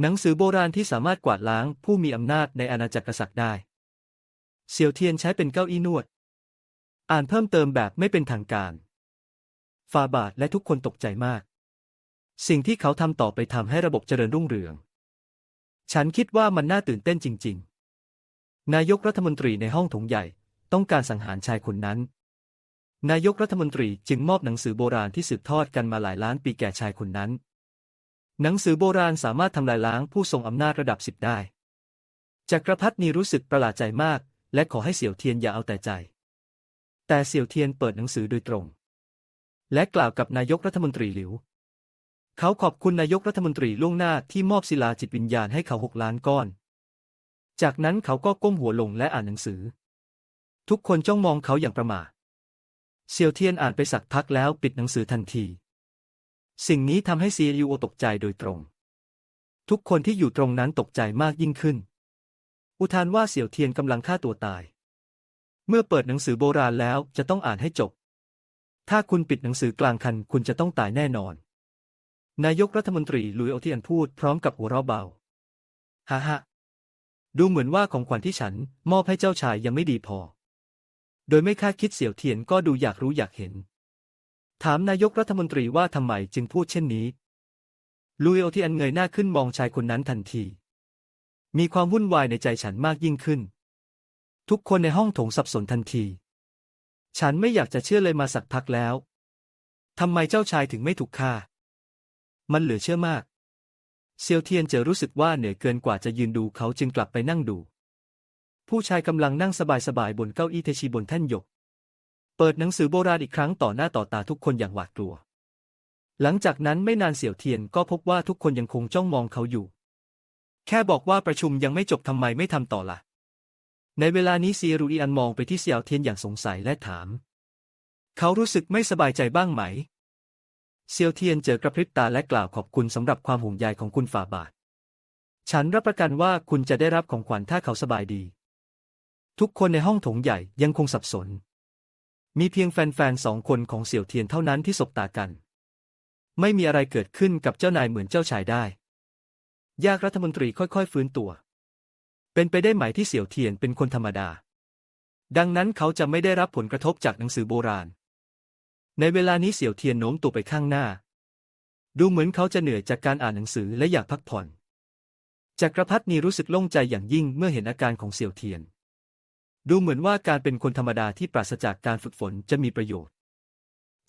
หนังสือโบราณที่สามารถกวาดล้างผู้มีอำนาจในอาณาจักรกษัตริย์ได้ เสี่ยวเทียนใช้เป็นเก้าอี้นวด อ่านเพิ่มเติมแบบไม่เป็นทางการ ฟาบาทและทุกคนตกใจมาก สิ่งที่เขาทำต่อไปทำให้ระบบเจริญรุ่งเรือง ฉันคิดว่ามันน่าตื่นเต้นจริง ๆ นายกรัฐมนตรีในห้องถงใหญ่ต้องการสังหารชายคนนั้น นายกรัฐมนตรีจึงมอบหนังสือโบราณที่สืบทอดกันมาหลายล้านปีแก่ชายคนนั้น หนังสือโบราณสามารถทำลายล้างผู้ทรงอำนาจระดับสิบได้ จักรพรรดินีรู้สึกประหลาดใจมาก และขอให้เสี่ยวเทียนอย่าเอาแต่ใจ แต่เสี่ยวเทียนเปิดหนังสือโดยตรง และกล่าวกับนายกรัฐมนตรีหลิว เขาขอบคุณนายกรัฐมนตรีล่วงหน้าที่มอบศิลาจิตวิญญาณให้เขาหกล้านก้อน จากนั้นเขาก็ก้มหัวลงและอ่านหนังสือ ทุกคนจ้องมองเขาอย่างประหม่าเซียวเทียนอ่านไปสักพักแล้วปิดหนังสือทันที สิ่งนี้ทำให้ซียูโอตกใจโดยตรง ทุกคนที่อยู่ตรงนั้นตกใจมากยิ่งขึ้น อุทานว่าเสี่ยวเทียนกำลังฆ่าตัวตาย เมื่อเปิดหนังสือโบราณแล้วจะต้องอ่านให้จบ ถ้าคุณปิดหนังสือกลางคันคุณจะต้องตายแน่นอน นายกรัฐมนตรีลุยโอเทียนพูดพร้อมกับหัวเราะเบาฮ่าฮ่าดูเหมือนว่าของขวัญที่ฉันมอบให้เจ้าชายยังไม่ดีพอ โดยไม่คาดคิดเสี่ยวเทียนก็ดูอยากรู้อยากเห็น ถามนายกรัฐมนตรีว่าทำไมจึงพูดเช่นนี้ ลุยโอทียนเงยหน้าขึ้นมองชายคนนั้นทันที มีความวุ่นวายในใจฉันมากยิ่งขึ้น ทุกคนในห้องโถงสับสนทันที ฉันไม่อยากจะเชื่อเลยมาสักพักแล้วทำไมเจ้าชายถึงไม่ถูกฆ่า มันเหลือเชื่อมาก เซียวเทียนจะรู้สึกว่าเหนื่อยเกินกว่าจะยืนดูเขาจึงกลับไปนั่งดู ผู้ชายกำลังนั่งสบายๆบนเก้าอี้เทชีบนแท่นหยก เปิดหนังสือโบราณอีกครั้งต่อหน้าต่อตาทุกคนอย่างหวาดกลัว หลังจากนั้นไม่นานเสี่ยวเทียนก็พบว่าทุกคนยังคงจ้องมองเขาอยู่ แค่บอกว่าประชุมยังไม่จบทำไมไม่ทำต่อละ่ะ ในเวลานี้เซียรูอีอันมองไปที่เสี่ยวเทียนอย่างสงสัยและถาม เขารู้สึกไม่สบายใจบ้างไหมเซียวเทียนเจอกระพริบตาและกล่าวขอบคุณสำหรับความห่วงใยของคุณฝ่าบาท ฉันรับประกันว่าคุณจะได้รับของขวัญถ้าเขาสบายดี ทุกคนในห้องโถงใหญ่ยังคงสับสน มีเพียงแฟนๆสองคนของเสี่ยวเทียนเท่านั้นที่สบตากัน ไม่มีอะไรเกิดขึ้นกับเจ้านายเหมือนเจ้าชายได้ ยากรัฐมนตรีค่อยๆ ฟื้นตัว เป็นไปได้ไหมที่เสี่ยวเทียนเป็นคนธรรมดา ดังนั้นเขาจะไม่ได้รับผลกระทบจากหนังสือโบราณ ในเวลานี้เสี่ยวเทียนโน้มตัวไปข้างหน้า ดูเหมือนเขาจะเหนื่อยจากการอ่านหนังสือและอยากพักผ่อนจักรพรรดินีรู้สึกโล่งใจอย่างยิ่งเมื่อเห็นอาการของเสี่ยวเทียน ดูเหมือนว่าการเป็นคนธรรมดาที่ปราศจากการฝึกฝนจะมีประโยชน์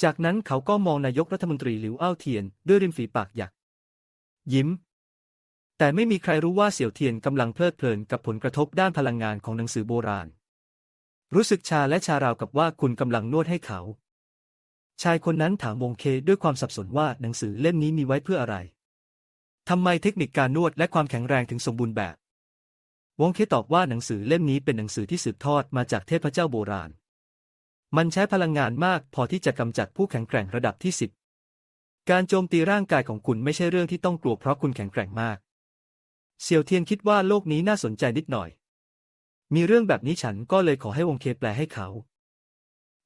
จากนั้นเขาก็มองนายกรัฐมนตรีหลิวอ้าวเทียนด้วยริมฝีปากหยัก ยิ้ม แต่ไม่มีใครรู้ว่าเสี่ยวเทียนกำลังเพลิดเพลินกับผลกระทบด้านพลังงานของหนังสือโบราณ รู้สึกชาและชาราวกับว่าคุณกำลังนวดให้เขา ชายคนนั้นถามวงเคด้วยความสับสนว่าหนังสือเล่มนี้มีไว้เพื่ออะไรทำไมเทคนิคการนวดและความแข็งแรงถึงสมบูรณ์แบบ วงเคตอบว่าหนังสือเล่มนี้เป็นหนังสือที่สืบทอดมาจากเทพเจ้าโบราณ มันใช้พลังงานมากพอที่จะกำจัดผู้แข็งแกร่งระดับที่สิบการโจมตีร่างกายของคุณไม่ใช่เรื่องที่ต้องกลัวเพราะคุณแข็งแกร่งมาก เซียวเทียนคิดว่าโลกนี้น่าสนใจนิดหน่อย มีเรื่องแบบนี้ฉันก็เลยขอให้วงเคแปลให้เขา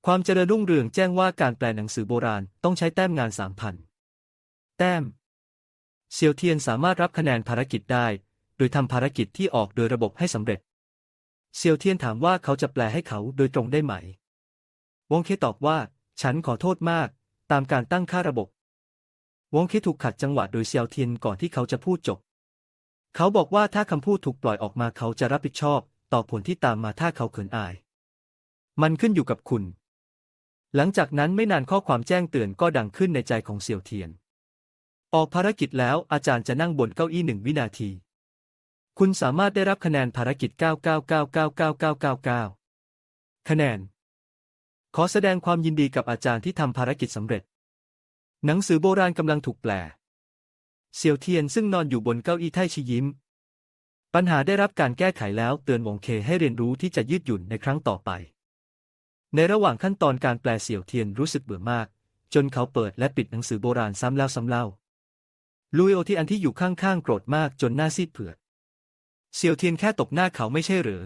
ความเจริญรุ่งเรืองแจ้งว่าการแปลหนังสือโบราณต้องใช้แต้มงานสามพัน แต้ม เซียวเทียนสามารถรับคะแนนภารกิจได้ ยทำภารกิจที่ออกโดยระบบให้สำเร็จ เซียวเทียนถามว่าเขาจะแปลให้เขาโดยตรงได้ไหม วงเคตอบว่า ฉันขอโทษมาก ตามการตั้งค่าระบบ วงเคถูกขัดจังหวะโดยเซียวเทียนก่อนที่เขาจะพูดจบ เขาบอกว่าถ้าคำพูดถูกปล่อยออกมาเขาจะรับผิดชอบ ต่อผลที่ตามมาถ้าเขาเขินอาย มันขึ้นอยู่กับคุณ หลังจากนั้นไม่นานข้อความแจ้งเตือนก็ดังขึ้นในใจของเซียวเทียน ออกภารกิจแล้วอาจารย์จะนั่งบนเก้าอี้หนึ่งวินาที คุณสามารถได้รับคะแนนภารกิจ999999999 คะแนน ขอแสดงความยินดีกับอาจารย์ที่ทำภารกิจสำเร็จ หนังสือโบราณกำลังถูกแปล เซียวเทียนซึ่งนอนอยู่บนเก้าอี้ไท่ชียิ้ม ปัญหาได้รับการแก้ไขแล้วเตือนวงเคให้เรียนรู้ที่จะยืดหยุ่นในครั้งต่อไป ในระหว่างขั้นตอนการแปลเสี่ยวเทียนรู้สึกเบื่อมาก จนเขาเปิดและปิดหนังสือโบราณซ้ำแล้วซ้ำเล่าลุยโอที่อันที่อยู่ข้างๆโกรธมากจนหน้าซีดเผือด เซียวเทียนแค่ตบหน้าเขาไม่ใช่หรือ